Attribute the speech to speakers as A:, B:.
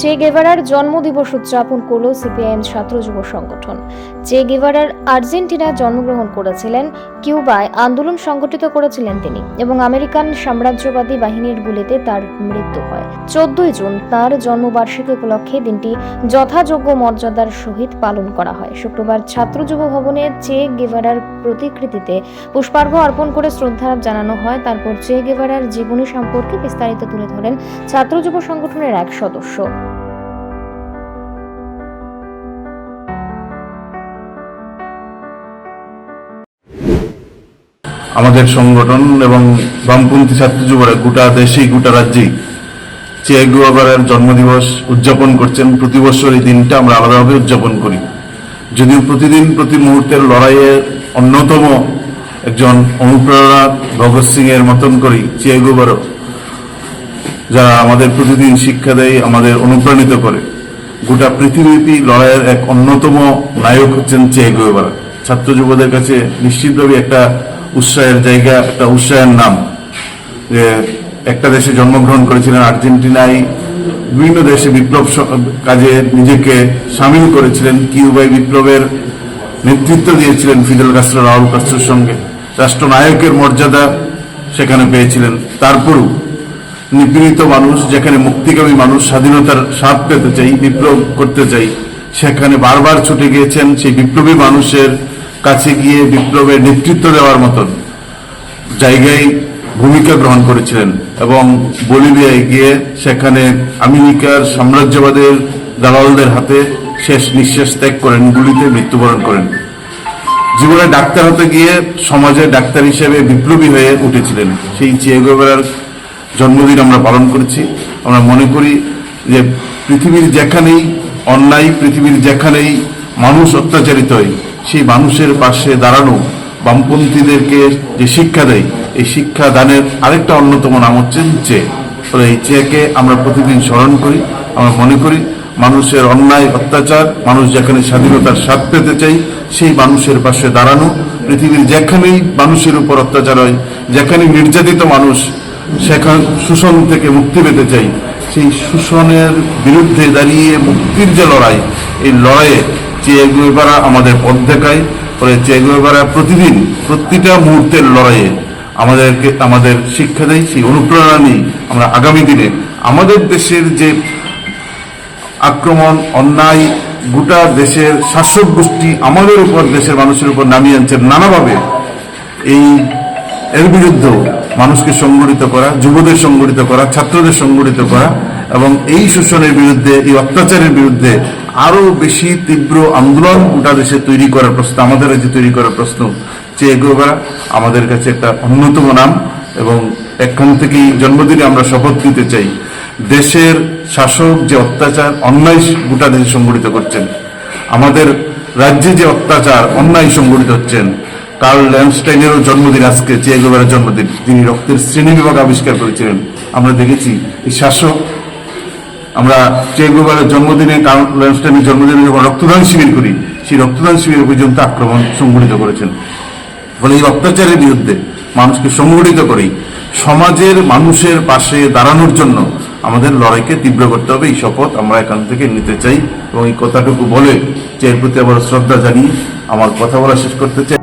A: চে গেভারার জন্মদিবস উদযাপন করল সিপিআইএম ছাত্র যুব সংগঠন। চে গেভারার আর্জেন্টিনায় জন্মগ্রহণ করেছিলেন, কিউবায় আন্দোলন সংগঠিত করেছিলেন তিনি এবং আমেরিকান সাম্রাজ্যবাদী বাহিনীর গুলিতে তার মৃত্যু হয়। চোদ্দই জুন তার জন্মবার্ষিকী উপলক্ষে দিনটি যথাযোগ্য মর্যাদার সহিত পালন করা হয়। শুক্রবার ছাত্র যুব ভবনে চে গেভারার প্রতিকৃতিতে পুষ্পার্ঘ অর্পণ করে শ্রদ্ধা জানানো হয়। তারপর চে গেভারার জীবনী সম্পর্কে বিস্তারিত তুলে ধরেন ছাত্র যুব সংগঠনের এক সদস্য।
B: আমাদের সংগঠন এবং বামপন্থী ছাত্র যুবরা গোটা দেশেই গোটা রাজ্যেই চে জন্মদিবস উদযাপন করছেন। প্রতি বছর এই দিনটা আমরা আলাদাভাবে উদযাপন করি। যদিও প্রতিদিন, প্রতি মুহূর্তের লড়াইয়ে অন্যতম একজন অনুপ্রেরণা ভগৎ সিং এর মতন করি চে গুয়াবারও যারা আমাদের প্রতিদিন শিক্ষা দেয়, আমাদের অনুপ্রাণিত করে। গোটা পৃথিবীব্যাপী লড়াইয়ের এক অন্যতম নায়ক হচ্ছেন চে গুয়েভারা। ছাত্র যুবদের কাছে নিশ্চিতভাবে একটা উৎসাহের জায়গা, একটা উৎসাহের নাম। যে একটা দেশে জন্মগ্রহণ করেছিলেন আর্জেন্টিনায় বিভিন্ন দেশে বিপ্লব কাজে নিজেকে সামিল করেছিলেন, কিউবাই বিপ্লবের নেতৃত্ব দিয়েছিলেন ফিদেল কাস্ট্রো রাহুল কাস্ট্রোর সঙ্গে। রাষ্ট্রনায়কের মর্যাদা সেখানে পেয়েছিলেন। তারপরও নিপীড়িত মানুষ, যেখানে মুক্তিকামী মানুষ স্বাধীনতার স্বাদ পেতে চাই, বিপ্লব করতে চাই, সেখানে বারবার ছুটে গিয়েছেন সেই বিপ্লবী মানুষের কাছে গিয়ে বিপ্লবের নেতৃত্ব দেওয়ার মতন জায়গায় ভূমিকা গ্রহণ করেছিলেন এবং বলিভিয়ায় গিয়ে সেখানে আমেরিকার সাম্রাজ্যবাদের দালালদের হাতে শেষ নিঃশ্বাস ত্যাগ করেন, গুলিতে মৃত্যুবরণ করেন। জীবনে ডাক্তার হতে গিয়ে সমাজে ডাক্তার হিসেবে বিপ্লবী হয়ে উঠেছিলেন। সেই চিয়েগোবেরার জন্মদিন আমরা পালন করেছি। আমরা মনে করি যে পৃথিবীর যেখানেই, অন্যায় পৃথিবীর যেখানেই মানুষ অত্যাচারিত হয় সেই মানুষের পাশে দাঁড়ানো বামপন্থীদেরকে যে শিক্ষা দেয়, এই শিক্ষা দানের আরেকটা অন্যতম নাম হচ্ছে চে ফলে এই চেকে আমরা প্রতিদিন স্মরণ করি, আমরা মনে করি, মানুষের অন্যায়, অত্যাচার, মানুষ যেখানে স্বাধীনতার স্বাদ পেতে চাই, সেই মানুষের পাশে দাঁড়ানো, পৃথিবীর যেখানেই মানুষের উপর অত্যাচার হয় যেখানে নির্যাতিত মানুষ সেখান শোষণ থেকে মুক্তি পেতে চাই, সেই শোষণের বিরুদ্ধে দাঁড়িয়ে মুক্তির যে লড়াই, এই লড়াইয়ে চেয়ে গুয়েবারা আমাদের পথ দেখায় ফলে চেয়ে গুয়েবারা প্রতিদিন প্রতিটা মুহূর্তের লড়াইয়ে আমাদেরকে, আমাদের শিক্ষা দেয়, সেই অনুপ্রেরণা নিয়ে আমরা আগামী দিনে আমাদের দেশের যে আক্রমণ, অন্যায়, গোটা দেশের শাসক গোষ্ঠী আমাদের উপর, দেশের মানুষের উপর নামিয়ে আনছেন নানাভাবে, এই এর বিরুদ্ধেও মানুষকে সংগঠিত করা, যুবদের সংগঠিত করা, ছাত্রদের সংগঠিত করা এবং এই শোষণের বিরুদ্ধে, এই অত্যাচারের বিরুদ্ধে আরও বেশি তীব্র আন্দোলন গোটা দেশে তৈরি করার প্রশ্ন, আমাদের রাজ্যে তৈরি করার প্রশ্ন চেয়ে এগোবা আমাদের কাছে একটা অন্যতম নাম এবং এখান থেকেই জন্মদিনে আমরা শপথ নিতে চাই। দেশের শাসক যে অত্যাচার, অন্যায় গোটা দেশে সংগঠিত করছেন। আমাদের রাজ্যে যে অত্যাচার, অন্যায় সংগঠিত হচ্ছেন। কার্ল ল্যান্ডস্টাইনেরও জন্মদিন আজকে চেয়েগোবারের জন্মদিন। তিনি রক্তের শ্রেণি বিভাগ আবিষ্কার করেছিলেন। আমরা দেখেছি, এই শাসক আমরা চেয়েগোবারের জন্মদিনে ল্যান্ডস্টাইনের জন্মদিনে যখন রক্তদান শিবির করি, সেই রক্তদান শিবির পর্যন্ত আক্রমণ সংগঠিত করেছেন। ফলে এই অত্যাচারের বিরুদ্ধে মানুষকে সংগঠিত করেই সমাজের মানুষের পাশে দাঁড়ানোর জন্য আমাদের লড়াইকে তীব্র করতে হবে। এই শপথ আমরা এখান থেকে নিতে চাই এবং এই কথাটুকু বলে যে এর প্রতি আবার শ্রদ্ধা জানিয়ে আমার কথা বলা শেষ করতে চাই।